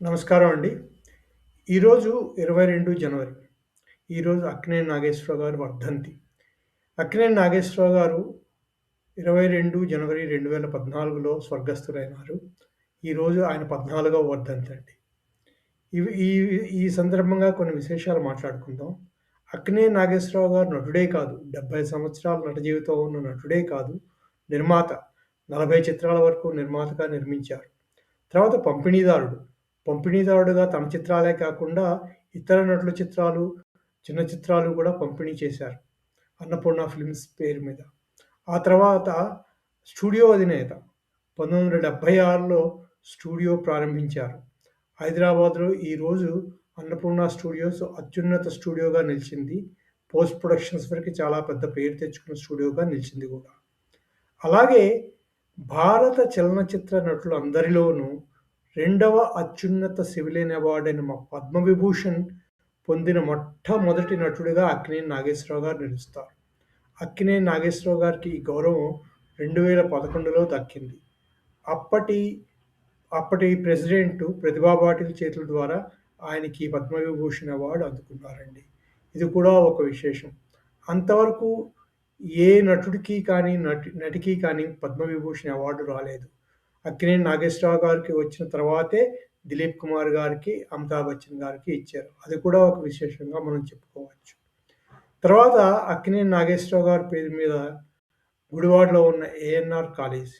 నమస్కారం అండి. ఈరోజు 22 జనవరి. ఈరోజు అక్కినేని నాగేశ్వరరావు గారు వర్ధంతి. అక్కినేని నాగేశ్వరరావు గారు 22 జనవరి 2014లో స్వర్గస్థులైనారు. ఈరోజు ఆయన 14వ వర్ధంతి అండి. ఇవి ఈ ఈ సందర్భంగా కొన్ని విశేషాలు మాట్లాడుకుందాం. అక్కినేని నాగేశ్వరరావు గారు నటుడే కాదు, 70 సంవత్సరాల నట జీవితం ఉన్న నటుడే కాదు, నిర్మాత. 40 చిత్రాల వరకు నిర్మాతగా నిర్మించారు. తర్వాత పంపిణీదారుడు. పంపిణీదారుడుగా తమ చిత్రాలే కాకుండా ఇతర నటుల చిత్రాలు, చిన్న చిత్రాలు కూడా పంపిణీ చేశారు. అన్నపూర్ణ ఫిల్మ్స్ పేరు మీద. ఆ తర్వాత స్టూడియో అధినేత. 1976లో స్టూడియో ప్రారంభించారు. హైదరాబాద్‌లో ఈరోజు అన్నపూర్ణ స్టూడియోస్ అత్యున్నత స్టూడియోగా నిలిచింది. పోస్ట్ ప్రొడక్షన్స్ వరకు చాలా పెద్ద పేరు తెచ్చుకున్న స్టూడియోగా నిలిచింది కూడా. అలాగే భారత చలనచిత్ర నటులు అందరిలోనూ రెండవ అత్యున్నత సివిలియన్ అవార్డైన మ పద్మవిభూషణ్ పొందిన మొట్టమొదటి నటుడిగా అక్కినేని నాగేశ్వరరావు గారు నిలుస్తారు. అక్కినేని నాగేశ్వరరావు గారికి ఈ గౌరవం 2011లో దక్కింది. అప్పటి అప్పటి ప్రెసిడెంట్ ప్రతిభా పాటిల్ చేతుల ద్వారా ఆయనకి పద్మవిభూషణ్ అవార్డు అందుకున్నారండి. ఇది కూడా ఒక విశేషం. అంతవరకు ఏ నటుడికి కానీ, నటి నటికి కానీ పద్మవిభూషణ్ అవార్డు రాలేదు. అక్కినేని నాగేశ్వరరావు గారికి వచ్చిన తర్వాతే దిలీప్ కుమార్ గారికి, అమితాబ్ బచ్చన్ గారికి ఇచ్చారు. అది కూడా ఒక విశేషంగా మనం చెప్పుకోవచ్చు. తర్వాత అక్కినేని నాగేశ్వరరావు గారి పేరు మీద గుడివాడలో ఉన్న ఏఎన్ఆర్ కాలేజ్.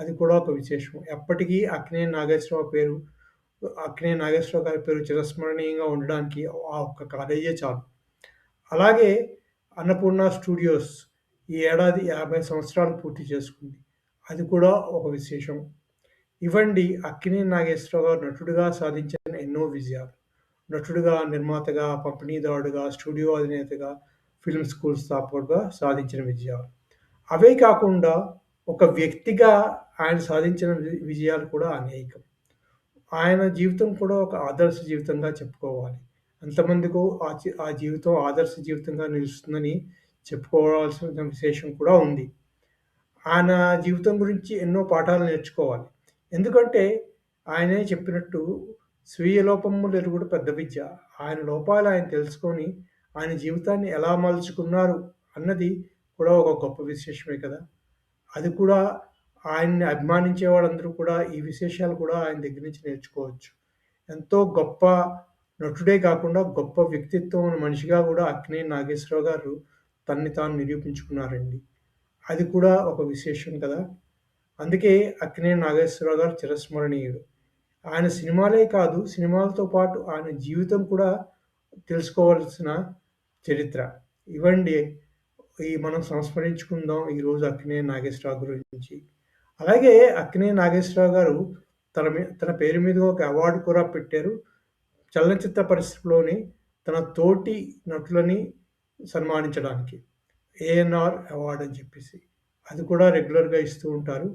అది కూడా ఒక విశేషం. ఎప్పటికీ అక్కినేని నాగేశ్వరరావు పేరు అక్కినేని నాగేశ్వరరావు గారి పేరు చిరస్మరణీయంగా ఉండడానికి ఆ ఒక్క కాలేజే చాలు. అలాగే అన్నపూర్ణ స్టూడియోస్ ఈ ఏడాది 50 సంవత్సరాలు పూర్తి చేసుకుంది. అది కూడా ఒక విశేషం. ఇవ్వండి అక్కినే నాగేశ్వరరావు గారు నటుడిగా సాధించిన ఎన్నో విజయాలు. నటుడిగా, నిర్మాతగా, పంపిణీదారుడుగా, స్టూడియో అధినేతగా, ఫిల్మ్ స్కూల్ స్థాపకుడుగా సాధించిన విజయాలు. అవే కాకుండా ఒక వ్యక్తిగా ఆయన సాధించిన విజయాలు కూడా అనేకం. ఆయన జీవితం కూడా ఒక ఆదర్శ జీవితంగా చెప్పుకోవాలి. ఎంతమందికో ఆ ఆ జీవితం ఆదర్శ జీవితంగా నిలుస్తుందని చెప్పుకోవాల్సిన విశేషం కూడా ఉంది. ఆయన జీవితం గురించి ఎన్నో పాఠాలు నేర్చుకోవాలి. ఎందుకంటే ఆయనే చెప్పినట్టు స్వీయ లోపములెరుగుట పెద్ద విద్య. ఆయన లోపాలు ఆయన తెలుసుకొని ఆయన జీవితాన్ని ఎలా మలుచుకున్నారు అన్నది కూడా ఒక గొప్ప విశేషమే కదా! అది కూడా ఆయన్ని అభిమానించే వాళ్ళందరూ కూడా ఈ విశేషాలు కూడా ఆయన దగ్గర నుంచి నేర్చుకోవచ్చు. ఎంతో గొప్ప నటుడే కాకుండా గొప్ప వ్యక్తిత్వం ఉన్న మనిషిగా కూడా అక్నే నాగేశ్వరరావు గారు తన్ని తాను నిరూపించుకున్నారండి. అది కూడా ఒక విశేషం కదా! అందుకే అక్కినేని నాగేశ్వరరావు గారు చిరస్మరణీయుడు. ఆయన సినిమాలే కాదు, సినిమాలతో పాటు ఆయన జీవితం కూడా తెలుసుకోవాల్సిన చరిత్ర. ఇవ్వండి ఈ మనం సంస్మరించుకుందాం ఈరోజు అక్కినేని నాగేశ్వరరావు గురించి. అలాగే అక్కినేని నాగేశ్వరరావు గారు తన మీ తన పేరు మీద ఒక అవార్డు కూడా పెట్టారు. చలనచిత్ర పరిస్థితిలోని తన తోటి నటులని సన్మానించడానికి. ఏఎన్ఆర్ అవార్డు అని చెప్పేసి. అది కూడా రెగ్యులర్‌గా ఇస్తూ ఉంటారు.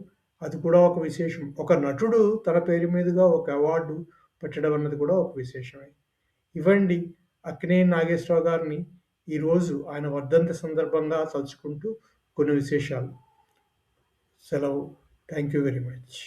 అది కూడా ఒక విశేషం. ఒక నటుడు తన పేరు మీదుగా ఒక అవార్డు పెట్టడం అన్నది కూడా ఒక విశేషమే. ఇవ్వండి అక్కినేని నాగేశ్వరరావు గారిని ఈరోజు ఆయన వర్ధంతి సందర్భంగా తలుచుకుంటూ కొన్ని విశేషాలు. సెలవు. Thank you very much.